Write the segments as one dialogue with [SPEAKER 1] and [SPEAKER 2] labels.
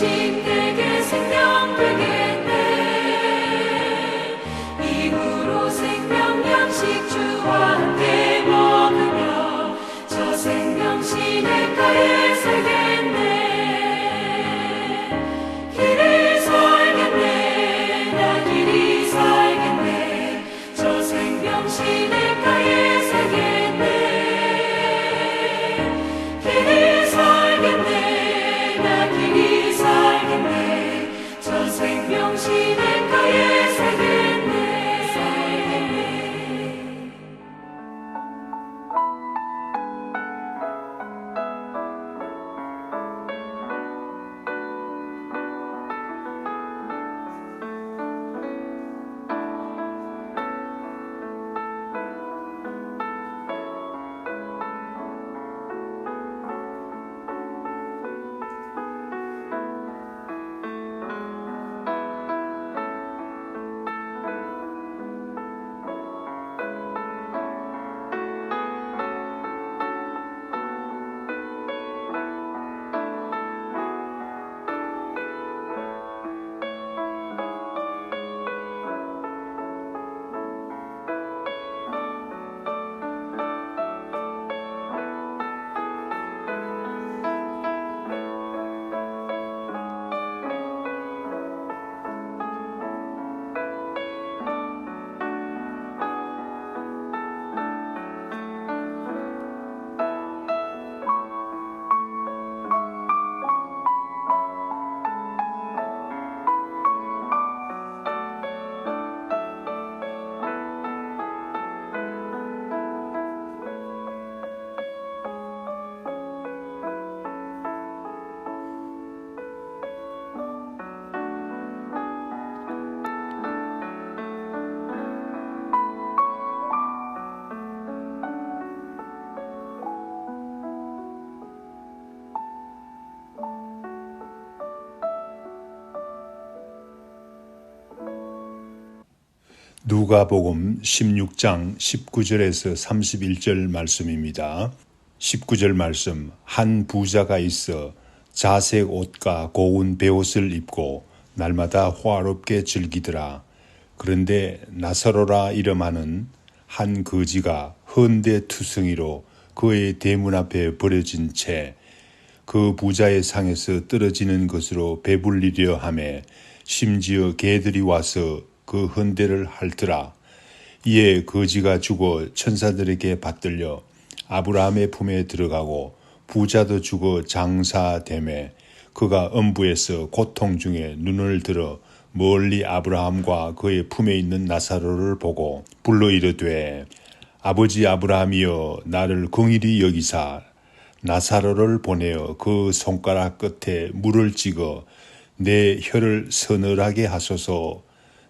[SPEAKER 1] 그
[SPEAKER 2] 누가복음 16장 19절에서 31절 말씀입니다. 19절 말씀 한 부자가 있어 자색 옷과 고운 베옷을 입고 날마다 화롭게 즐기더라. 그런데 나사로라 이름하는 한 거지가 헌데 투성이로 그의 대문 앞에 버려진 채 그 부자의 상에서 떨어지는 것으로 배불리려 하매 심지어 개들이 와서 그 헌대를 핥더라. 이에 거지가 죽어 천사들에게 받들려 아브라함의 품에 들어가고 부자도 죽어 장사됨에 그가 엄부에서 고통 중에 눈을 들어 멀리 아브라함과 그의 품에 있는 나사로를 보고 불러 이르되 아버지 아브라함이여 나를 긍일히 여기사 나사로를 보내어 그 손가락 끝에 물을 찍어 내 혀를 서늘하게 하소서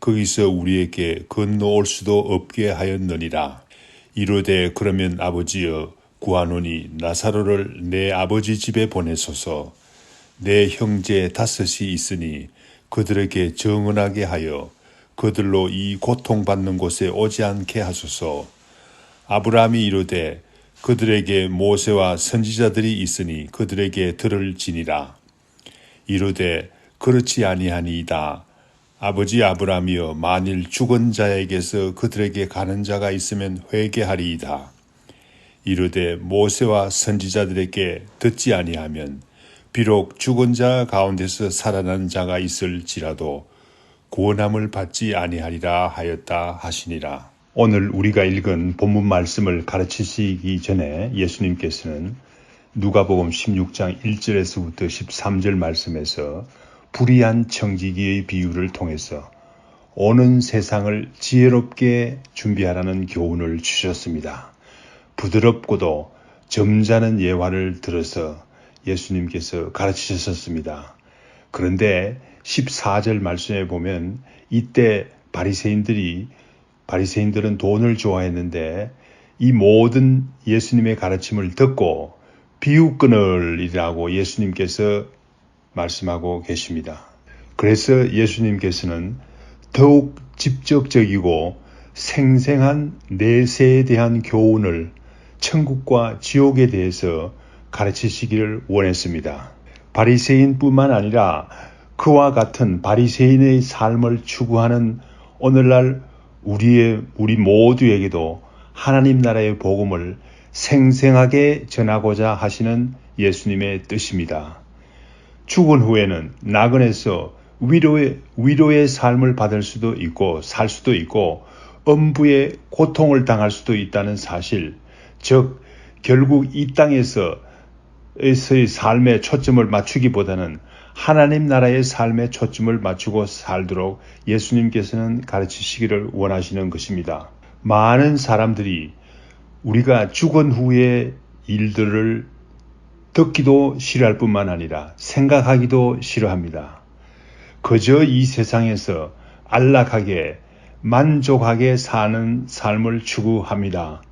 [SPEAKER 2] 거기서 우리에게 건너올 수도 없게 하였느니라. 이르되 그러면 아버지여 구하노니 나사로를 내 아버지 집에 보내소서. 내 형제 다섯이 있으니 그들에게 정언하게 하여 그들로 이 고통받는 곳에 오지 않게 하소서. 아브라함이 이르되 그들에게 모세와 선지자들이 있으니 그들에게 들을 지니라. 이르되 그렇지 아니하니이다 아버지 아브라함이여 만일 죽은 자에게서 그들에게 가는 자가 있으면 회개하리이다 이르되 모세와 선지자들에게 듣지 아니하면 비록 죽은 자 가운데서 살아난 자가 있을지라도 구원함을 받지 아니하리라 하였다 하시니라. 오늘 우리가 읽은 본문 말씀을 가르치시기 전에 예수님께서는 누가복음 16장 1절에서부터 13절 말씀에서 불의한 청지기의 비유를 통해서 오는 세상을 지혜롭게 준비하라는 교훈을 주셨습니다. 부드럽고도 점잖은 예화를 들어서 예수님께서 가르치셨습니다. 그런데 14절 말씀에 보면 이때 바리새인들이 바리새인들은 돈을 좋아했는데 이 모든 예수님의 가르침을 듣고 비웃그늘이라고 예수님께서 말씀하고 계십니다. 그래서 예수님께서는 더욱 직접적이고 생생한 내세에 대한 교훈을 천국과 지옥에 대해서 가르치시기를 원했습니다. 바리새인뿐만 아니라 그와 같은 바리새인의 삶을 추구하는 오늘날 우리의 우리 모두에게도 하나님 나라의 복음을 생생하게 전하고자 하시는 예수님의 뜻입니다. 죽은 후에는 나그네서 위로의 위로의 삶을 받을 수도 있고 살 수도 있고 엄부의 고통을 당할 수도 있다는 사실, 즉 결국 이 땅에서 에서의 삶에 초점을 맞추기보다는 하나님 나라의 삶에 초점을 맞추고 살도록 예수님께서는 가르치시기를 원하시는 것입니다. 많은 사람들이 우리가 죽은 후의 일들을 듣기도 싫어할 뿐만 아니라 생각하기도 싫어합니다. 그저 이 세상에서 안락하게 만족하게 사는 삶을 추구합니다.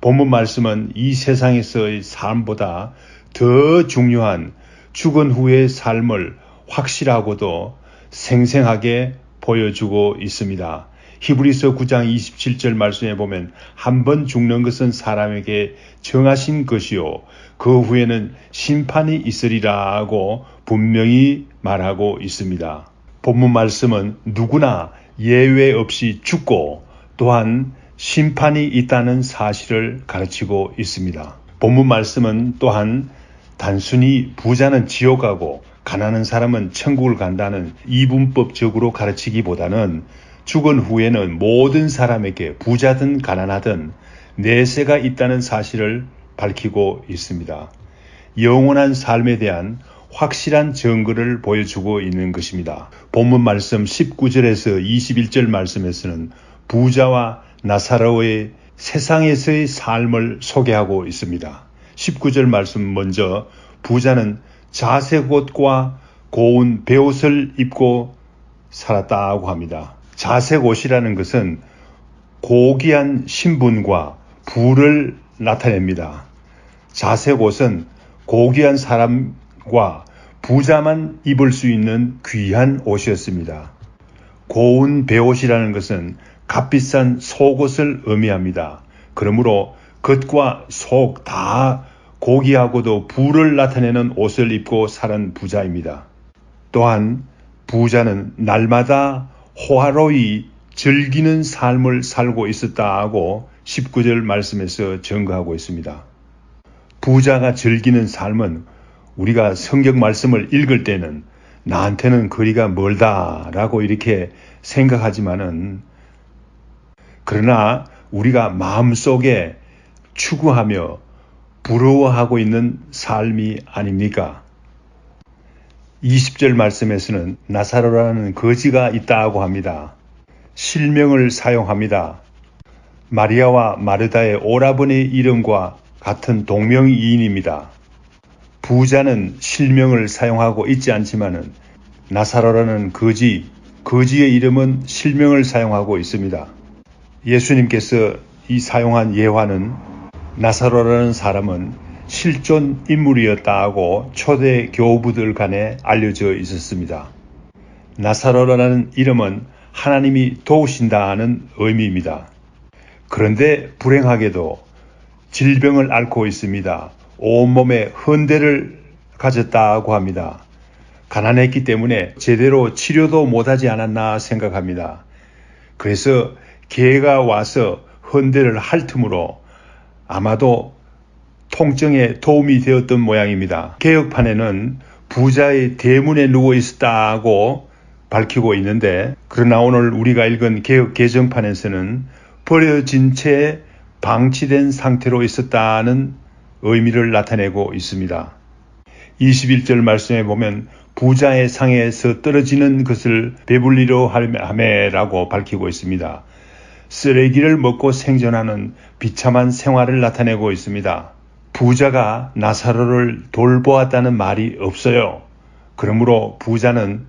[SPEAKER 2] 본문 말씀은 이 세상에서의 삶보다 더 중요한 죽은 후의 삶을 확실하고도 생생하게 보여주고 있습니다. 히브리서 9장 27절 말씀에 보면 한 번 죽는 것은 사람에게 정하신 것이요 그 후에는 심판이 있으리라고 분명히 말하고 있습니다. 본문 말씀은 누구나 예외 없이 죽고 또한 심판이 있다는 사실을 가르치고 있습니다. 본문 말씀은 또한 단순히 부자는 지옥 가고 가난한 사람은 천국을 간다는 이분법적으로 가르치기보다는 죽은 후에는 모든 사람에게 부자든 가난하든 내세가 있다는 사실을 밝히고 있습니다. 영원한 삶에 대한 확실한 증거를 보여주고 있는 것입니다. 본문 말씀 19절에서 21절 말씀에서는 부자와 나사로의 세상에서의 삶을 소개하고 있습니다. 19절 말씀 먼저 부자는 자색 옷과 고운 베옷을 입고 살았다고 합니다. 자색 옷이라는 것은 고귀한 신분과 부를 나타냅니다. 자색 옷은 고귀한 사람과 부자만 입을 수 있는 귀한 옷이었습니다. 고운 베옷이라는 것은 값비싼 속옷을 의미합니다. 그러므로 겉과 속 다 고귀하고도 부를 나타내는 옷을 입고 사는 부자입니다. 또한 부자는 날마다 호화로이 즐기는 삶을 살고 있었다고 19절 말씀에서 증거하고 있습니다. 부자가 즐기는 삶은 우리가 성경 말씀을 읽을 때는 나한테는 거리가 멀다라고 이렇게 생각하지만은 그러나 우리가 마음속에 추구하며 부러워하고 있는 삶이 아닙니까? 20절 말씀에서는 나사로라는 거지가 있다고 합니다. 실명을 사용합니다. 마리아와 마르다의 오라버니 이름과 같은 동명이인입니다. 부자는 실명을 사용하고 있지 않지만은 나사로라는 거지, 거지의 이름은 실명을 사용하고 있습니다. 예수님께서 이 사용한 예화는 나사로라는 사람은 실존 인물이었다고 초대 교부들 간에 알려져 있었습니다. 나사로라는 이름은 하나님이 도우신다는 의미입니다. 그런데 불행하게도 질병을 앓고 있습니다. 온몸에 헌대를 가졌다고 합니다. 가난했기 때문에 제대로 치료도 못하지 않았나 생각합니다. 그래서 개가 와서 헌대를 핥음으로 아마도 통증에 도움이 되었던 모양입니다. 개혁판에는 부자의 대문에 누워 있었다고 밝히고 있는데 그러나 오늘 우리가 읽은 개혁 개정판에서는 버려진 채 방치된 상태로 있었다는 의미를 나타내고 있습니다. 21절 말씀에 보면 부자의 상에서 떨어지는 것을 배불리로 하매라고 밝히고 있습니다. 쓰레기를 먹고 생존하는 비참한 생활을 나타내고 있습니다. 부자가 나사로를 돌보았다는 말이 없어요. 그러므로 부자는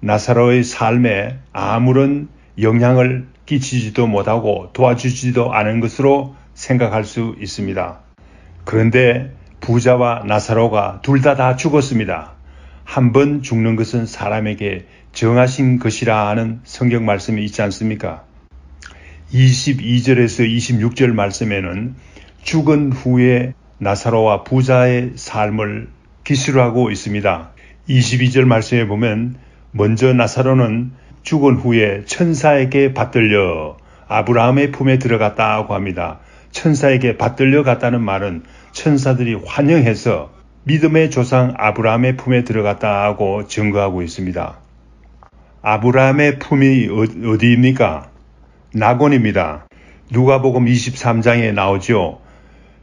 [SPEAKER 2] 나사로의 삶에 아무런 영향을 끼치지도 못하고 도와주지도 않은 것으로 생각할 수 있습니다. 그런데 부자와 나사로가 둘 다다 죽었습니다. 한 번 죽는 것은 사람에게 정하신 것이라 하는 성경 말씀이 있지 않습니까? 22절에서 26절 말씀에는 죽은 후에 나사로와 부자의 삶을 기술하고 있습니다. 22절 말씀에 보면 먼저 나사로는 죽은 후에 천사에게 받들려 아브라함의 품에 들어갔다고 합니다. 천사에게 받들려 갔다는 말은 천사들이 환영해서 믿음의 조상 아브라함의 품에 들어갔다고 증거하고 있습니다. 아브라함의 품이 어- 어디입니까? 낙원입니다. 누가복음 23장에 나오죠.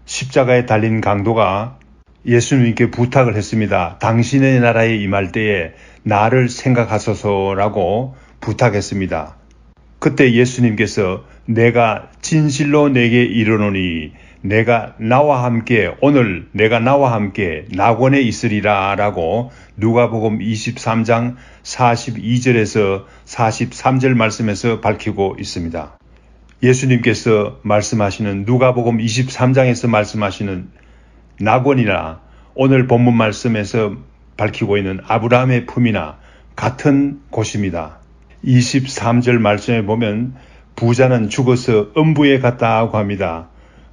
[SPEAKER 2] 십자가에 달린 강도가 예수님께 부탁을 했습니다. 당신의 나라에 임할 때에 나를 생각하소서라고 부탁했습니다. 그때 예수님께서 내가 진실로 내게 이르노니 내가 나와 함께 오늘 내가 나와 함께 낙원에 있으리라 라고 누가복음 23장 42절에서 43절 말씀에서 밝히고 있습니다. 예수님께서 말씀하시는 누가복음 23장에서 말씀하시는 낙원이나 오늘 본문 말씀에서 밝히고 있는 아브라함의 품이나 같은 곳입니다. 23절 말씀에 보면 부자는 죽어서 음부에 갔다고 합니다.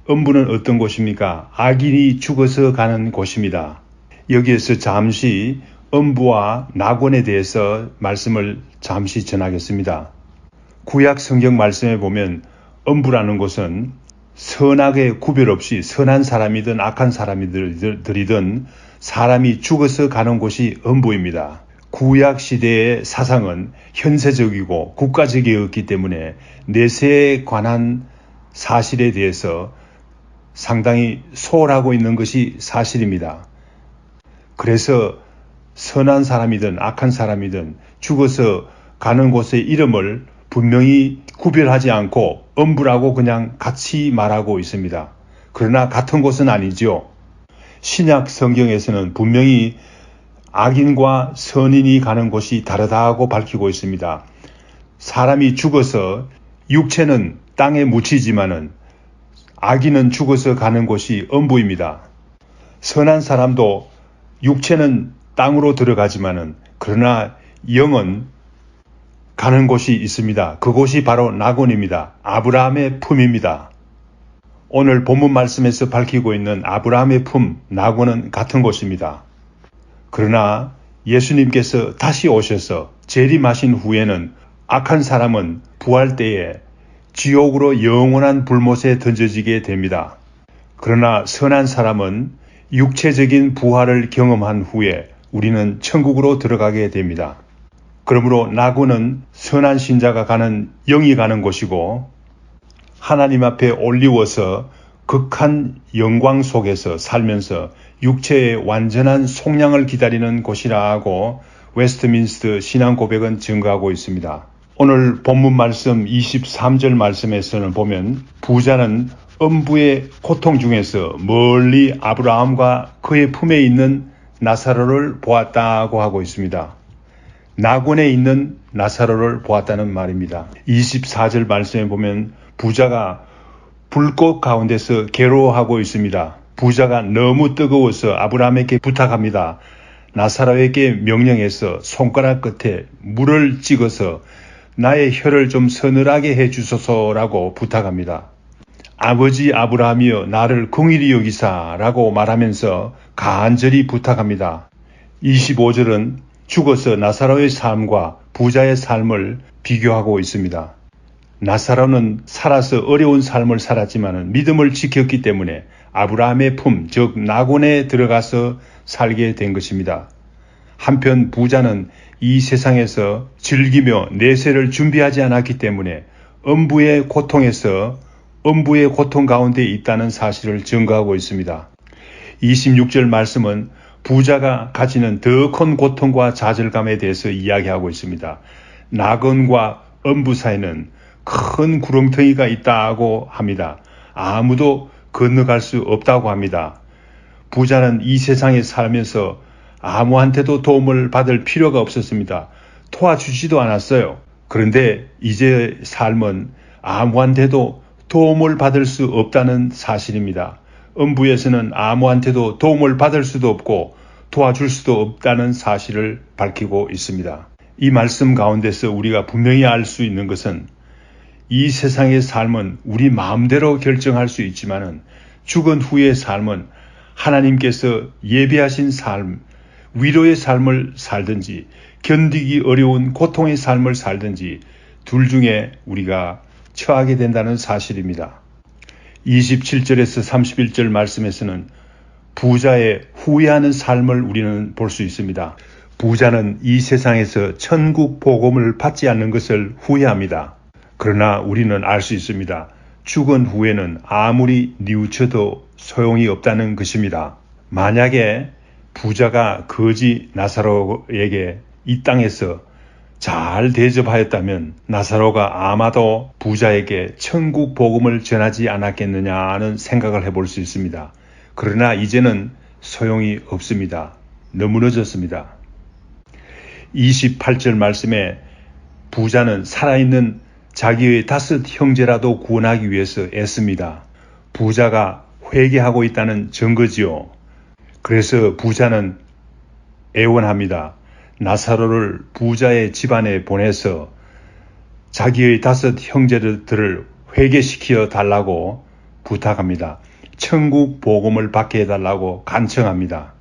[SPEAKER 2] 음부는 어떤 곳입니까? 악인이 죽어서 가는 곳입니다. 여기에서 잠시 음부와 낙원에 대해서 말씀을 잠시 전하겠습니다. 구약 성경 말씀에 보면 음부라는 곳은 선악의 구별 없이 선한 사람이든 악한 사람이든 사람이 죽어서 가는 곳이 음부입니다. 구약 시대의 사상은 현세적이고 국가적이었기 때문에 내세에 관한 사실에 대해서 상당히 소홀하고 있는 것이 사실입니다. 그래서 선한 사람이든 악한 사람이든 죽어서 가는 곳의 이름을 분명히 구별하지 않고 엄부라고 그냥 같이 말하고 있습니다. 그러나 같은 곳은 아니죠. 신약 성경에서는 분명히 악인과 선인이 가는 곳이 다르다고 밝히고 있습니다. 사람이 죽어서 육체는 땅에 묻히지만은 악인은 죽어서 가는 곳이 엄부입니다. 선한 사람도 육체는 땅으로 들어가지만은 그러나 영은 가는 곳이 있습니다. 그곳이 바로 낙원입니다. 아브라함의 품입니다. 오늘 본문 말씀에서 밝히고 있는 아브라함의 품, 낙원은 같은 곳입니다. 그러나 예수님께서 다시 오셔서 재림하신 후에는 악한 사람은 부활 때에 지옥으로 영원한 불못에 던져지게 됩니다. 그러나 선한 사람은 육체적인 부활을 경험한 후에 우리는 천국으로 들어가게 됩니다. 그러므로 낙원은 선한 신자가 가는 영이 가는 곳이고 하나님 앞에 올리워서 극한 영광 속에서 살면서 육체의 완전한 속량을 기다리는 곳이라고 웨스트민스터 신앙 고백은 증거하고 있습니다. 오늘 본문 말씀 23절 말씀에서는 보면 부자는 음부의 고통 중에서 멀리 아브라함과 그의 품에 있는 나사로를 보았다고 하고 있습니다. 낙원에 있는 나사로를 보았다는 말입니다. 24절 말씀에 보면 부자가 불꽃 가운데서 괴로워하고 있습니다. 부자가 너무 뜨거워서 아브라함에게 부탁합니다. 나사로에게 명령해서 손가락 끝에 물을 찍어서 나의 혀를 좀 서늘하게 해 주소서라고 부탁합니다. 아버지 아브라함이여 나를 긍일히 여기사라고 말하면서 간절히 부탁합니다. 25절은 죽어서 나사로의 삶과 부자의 삶을 비교하고 있습니다. 나사로는 살아서 어려운 삶을 살았지만 믿음을 지켰기 때문에 아브라함의 품, 즉 낙원에 들어가서 살게 된 것입니다. 한편 부자는 이 세상에서 즐기며 내세를 준비하지 않았기 때문에 음부의 고통에서 음부의 고통 가운데 있다는 사실을 증거하고 있습니다. 26절 말씀은 부자가 가지는 더 큰 고통과 좌절감에 대해서 이야기하고 있습니다. 낙원과 음부 사이는 큰 구렁텅이가 있다고 합니다. 아무도 건너갈 수 없다고 합니다. 부자는 이 세상에 살면서 아무한테도 도움을 받을 필요가 없었습니다. 도와주지도 않았어요. 그런데 이제 삶은 아무한테도 도움을 받을 수 없다는 사실입니다. 음부에서는 아무한테도 도움을 받을 수도 없고 도와줄 수도 없다는 사실을 밝히고 있습니다. 이 말씀 가운데서 우리가 분명히 알 수 있는 것은 이 세상의 삶은 우리 마음대로 결정할 수 있지만은 죽은 후의 삶은 하나님께서 예비하신 삶, 위로의 삶을 살든지 견디기 어려운 고통의 삶을 살든지 둘 중에 우리가 처하게 된다는 사실입니다. 27절에서 31절 말씀에서는 부자의 후회하는 삶을 우리는 볼 수 있습니다. 부자는 이 세상에서 천국 복음을 받지 않는 것을 후회합니다. 그러나 우리는 알 수 있습니다. 죽은 후에는 아무리 뉘우쳐도 소용이 없다는 것입니다. 만약에 부자가 거지 나사로에게 이 땅에서 잘 대접하였다면 나사로가 아마도 부자에게 천국 복음을 전하지 않았겠느냐는 생각을 해볼 수 있습니다. 그러나 이제는 소용이 없습니다. 너무 늦었습니다. 28절 말씀에 부자는 살아있는 자기의 다섯 형제라도 구원하기 위해서 애씁니다. 부자가 회개하고 있다는 증거지요. 그래서 부자는 애원합니다. 나사로를 부자의 집안에 보내서 자기의 다섯 형제들을 회개시켜 달라고 부탁합니다. 천국 복음을 받게 해달라고 간청합니다.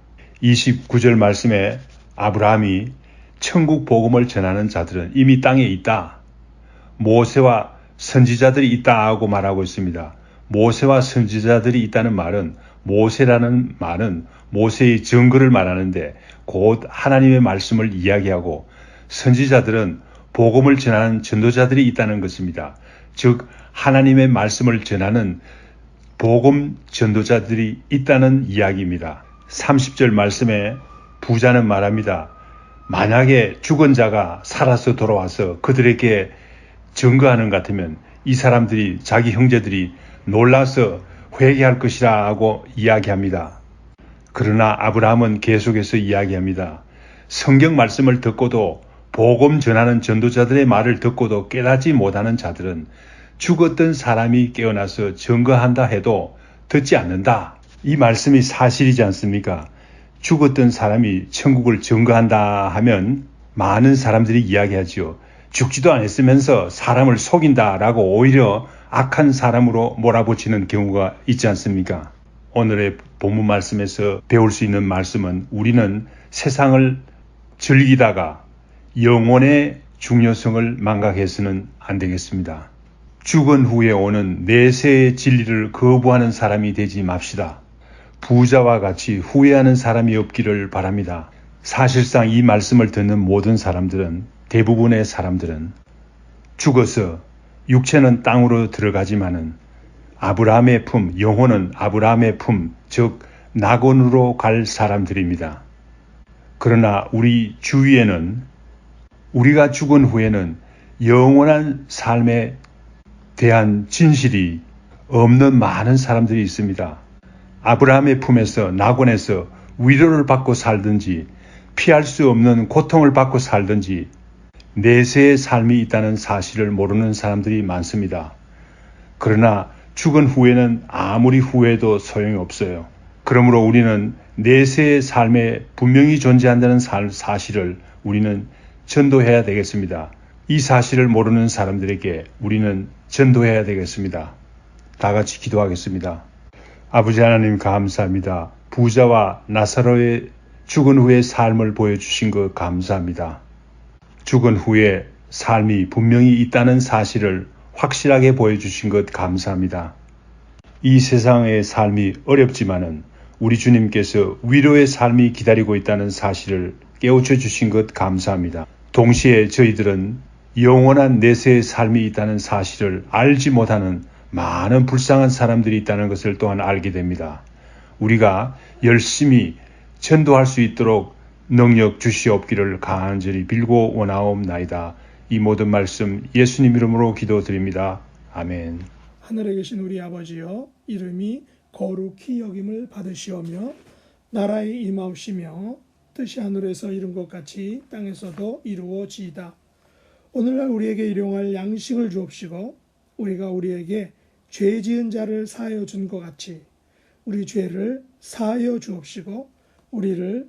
[SPEAKER 2] 29절 말씀에 아브라함이 천국 복음을 전하는 자들은 이미 땅에 있다. 모세와 선지자들이 있다 하고 말하고 있습니다. 모세와 선지자들이 있다는 말은 모세라는 말은 모세의 증거를 말하는데 곧 하나님의 말씀을 이야기하고 선지자들은 복음을 전하는 전도자들이 있다는 것입니다. 즉 하나님의 말씀을 전하는 복음 전도자들이 있다는 이야기입니다. 30절 말씀에 부자는 말합니다. 만약에 죽은 자가 살아서 돌아와서 그들에게 증거하는 것 같으면 이 사람들이 자기 형제들이 놀라서 회개할 것이라 하고 이야기합니다. 그러나 아브라함은 계속해서 이야기합니다. 성경 말씀을 듣고도 복음 전하는 전도자들의 말을 듣고도 깨닫지 못하는 자들은 죽었던 사람이 깨어나서 증거한다 해도 듣지 않는다. 이 말씀이 사실이지 않습니까? 죽었던 사람이 천국을 증거한다 하면 많은 사람들이 이야기하지요. 죽지도 않았으면서 사람을 속인다라고 오히려 악한 사람으로 몰아붙이는 경우가 있지 않습니까? 오늘의 본문 말씀에서 배울 수 있는 말씀은 우리는 세상을 즐기다가 영혼의 중요성을 망각해서는 안 되겠습니다. 죽은 후에 오는 내세의 진리를 거부하는 사람이 되지 맙시다. 부자와 같이 후회하는 사람이 없기를 바랍니다. 사실상 이 말씀을 듣는 모든 사람들은 대부분의 사람들은 죽어서 육체는 땅으로 들어가지만은 아브라함의 품, 영혼은 아브라함의 품, 즉 낙원으로 갈 사람들입니다. 그러나 우리 주위에는 우리가 죽은 후에는 영원한 삶에 대한 진실이 없는 많은 사람들이 있습니다. 아브라함의 품에서 낙원에서 위로를 받고 살든지 피할 수 없는 고통을 받고 살든지 내세의 삶이 있다는 사실을 모르는 사람들이 많습니다. 그러나 죽은 후에는 아무리 후회도 소용이 없어요. 그러므로 우리는 내세의 삶에 분명히 존재한다는 사- 사실을 우리는 전도해야 되겠습니다. 이 사실을 모르는 사람들에게 우리는 전도해야 되겠습니다. 다 같이 기도하겠습니다. 아버지 하나님 감사합니다. 부자와 나사로의 죽은 후의 삶을 보여주신 것 감사합니다. 죽은 후에 삶이 분명히 있다는 사실을 확실하게 보여주신 것 감사합니다. 이 세상의 삶이 어렵지만은 우리 주님께서 위로의 삶이 기다리고 있다는 사실을 깨우쳐 주신 것 감사합니다. 동시에 저희들은 영원한 내세의 삶이 있다는 사실을 알지 못하는 많은 불쌍한 사람들이 있다는 것을 또한 알게 됩니다. 우리가 열심히 전도할 수 있도록 능력 주시옵기를 간절히 빌고 원하옵나이다. 이 모든 말씀 예수님 이름으로 기도드립니다. 아멘.
[SPEAKER 3] 하늘에 계신 우리 아버지여 이름이 거룩히 여김을 받으시오며 나라의 임하옵시며 뜻이 하늘에서 이룬 것 같이 땅에서도 이루어지이다. 오늘날 우리에게 일용할 양식을 주옵시고 우리가 우리에게 죄 지은 자를 사하여 준 것 같이 우리 죄를 사하여 주옵시고 우리를